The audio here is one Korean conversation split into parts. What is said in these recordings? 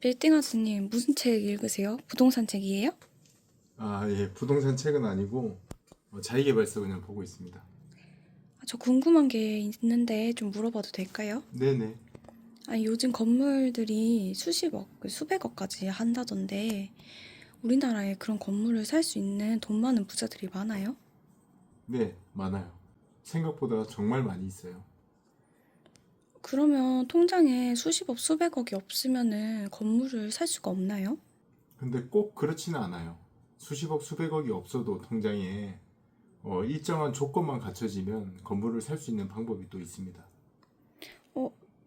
빌딩하우스님 무슨 책 읽으세요? 부동산 책이에요? 아, 예. 부동산 책은 아니고 어, 자기계발서 그냥 보고 있습니다. 아, 저 궁금한 게 있는데 좀 물어봐도 될까요? 네네. 아니, 요즘 건물들이 수십억, 수백억까지 한다던데 우리나라에 그런 건물을 살 수 있는 돈 많은 부자들이 많아요? 네, 많아요. 생각보다 정말 많이 있어요. 그러면 통장에 수십억, 수백억이 없으면은 건물을 살 수가 없나요? 근데 꼭 그렇지는 않아요. 수십억, 수백억이 없어도 통장에 어, 일정한 조건만 갖춰지면 건물을 살 수 있는 방법이 또 있습니다.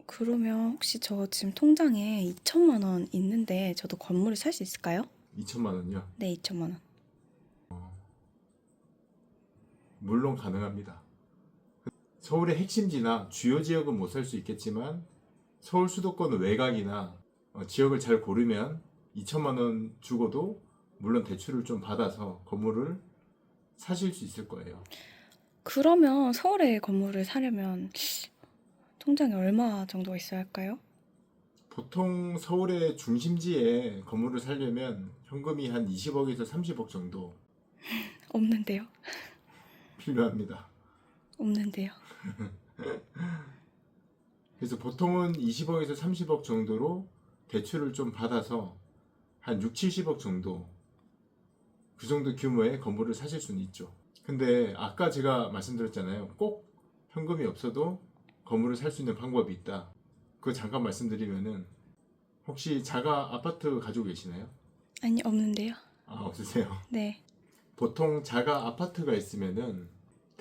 그러면 혹시 저 지금 통장에 2천만 원 있는데 저도 건물을 살 수 있을까요? 2천만 원요? 네, 2천만 원. 물론 가능합니다. 서울의 핵심지나 주요 지역은 못 살 수 있겠지만 서울 수도권 외곽이나 어, 지역을 잘 고르면 2천만 원 주고도 물론 대출을 좀 받아서 건물을 사실 수 있을 거예요. 그러면 서울에 건물을 사려면 통장에 얼마 정도가 있어야 할까요? 보통 서울의 중심지에 건물을 살려면 현금이 한 20억에서 30억 정도 없는데요. 필요합니다. 없는데요. 그래서 보통은 20억에서 30억 정도로 대출을 좀 받아서 한 6, 70억 정도 그 정도 규모의 건물을 사실 수는 있죠. 근데 아까 제가 말씀드렸잖아요. 꼭 현금이 없어도 건물을 살 수 있는 방법이 있다. 그거 잠깐 말씀드리면은 혹시 자가 아파트 가지고 계시나요? 아니, 없는데요. 아, 없으세요. 네. 보통 자가 아파트가 있으면은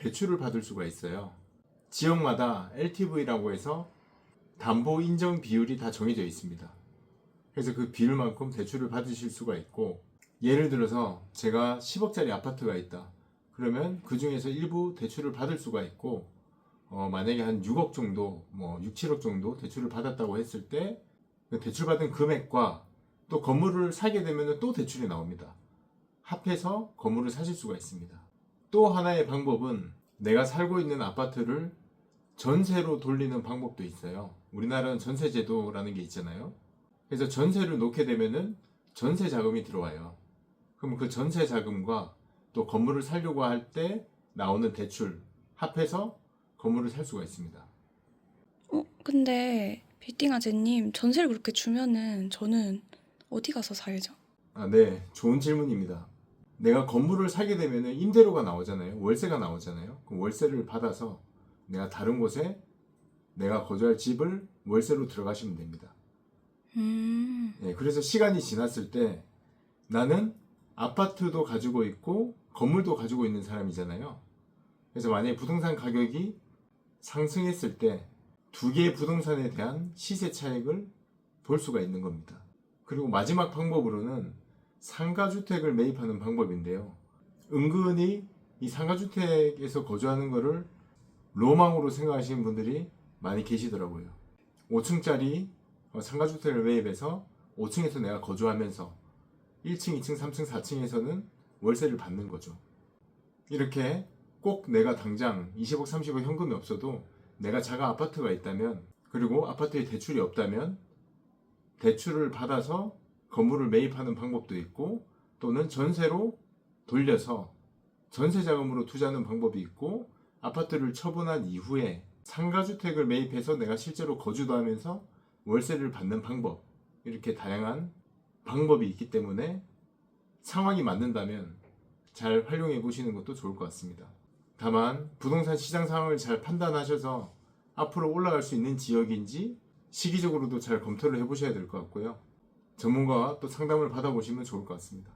대출을 받을 수가 있어요. 지역마다 LTV라고 해서 담보 인정 비율이 다 정해져 있습니다. 그래서 그 비율만큼 대출을 받으실 수가 있고 예를 들어서 제가 10억짜리 아파트가 있다. 그러면 그 중에서 일부 대출을 받을 수가 있고 어, 만약에 한 6억 정도, 뭐 6, 7억 정도 대출을 받았다고 했을 때그 대출받은 금액과 또 건물을 사게 되면 또 대출이 나옵니다. 합해서 건물을 사실 수가 있습니다. 또 하나의 방법은 내가 살고 있는 아파트를 전세로 돌리는 방법도 있어요. 우리나라는 전세제도라는 게 있잖아요. 그래서 전세를 놓게 되면은 전세 자금이 들어와요. 그럼 그 전세 자금과 또 건물을 살려고 할 때 나오는 대출 합해서 건물을 살 수가 있습니다. 어, 근데 빌딩 아재님 전세를 그렇게 주면은 저는 어디 가서 살죠? 아, 네. 좋은 질문입니다. 내가 건물을 사게 되면 임대료가 나오잖아요. 월세가 나오잖아요. 그럼 월세를 받아서 내가 다른 곳에 내가 거주할 집을 월세로 들어가시면 됩니다. 음, 예, 그래서 시간이 지났을 때 나는 아파트도 가지고 있고 건물도 가지고 있는 사람이잖아요. 그래서 만약에 부동산 가격이 상승했을 때 두 개의 부동산에 대한 시세 차익을 볼 수가 있는 겁니다. 그리고 마지막 방법으로는 상가주택을 매입하는 방법인데요. 은근히 이 상가주택에서 거주하는 것을 로망으로 생각하시는 분들이 많이 계시더라고요. 5층짜리 상가주택을 매입해서 5층에서 내가 거주하면서 1층, 2층, 3층, 4층에서는 월세를 받는 거죠. 이렇게 꼭 내가 당장 20억, 30억 현금이 없어도 내가 자가 아파트가 있다면 그리고 아파트에 대출이 없다면 대출을 받아서 건물을 매입하는 방법도 있고 또는 전세로 돌려서 전세 자금으로 투자하는 방법이 있고 아파트를 처분한 이후에 상가주택을 매입해서 내가 실제로 거주도 하면서 월세를 받는 방법 이렇게 다양한 방법이 있기 때문에 상황이 맞는다면 잘 활용해 보시는 것도 좋을 것 같습니다. 다만 부동산 시장 상황을 잘 판단하셔서 앞으로 올라갈 수 있는 지역인지 시기적으로도 잘 검토를 해 보셔야 될 것 같고요. 전문가와 또 상담을 받아보시면 좋을 것 같습니다.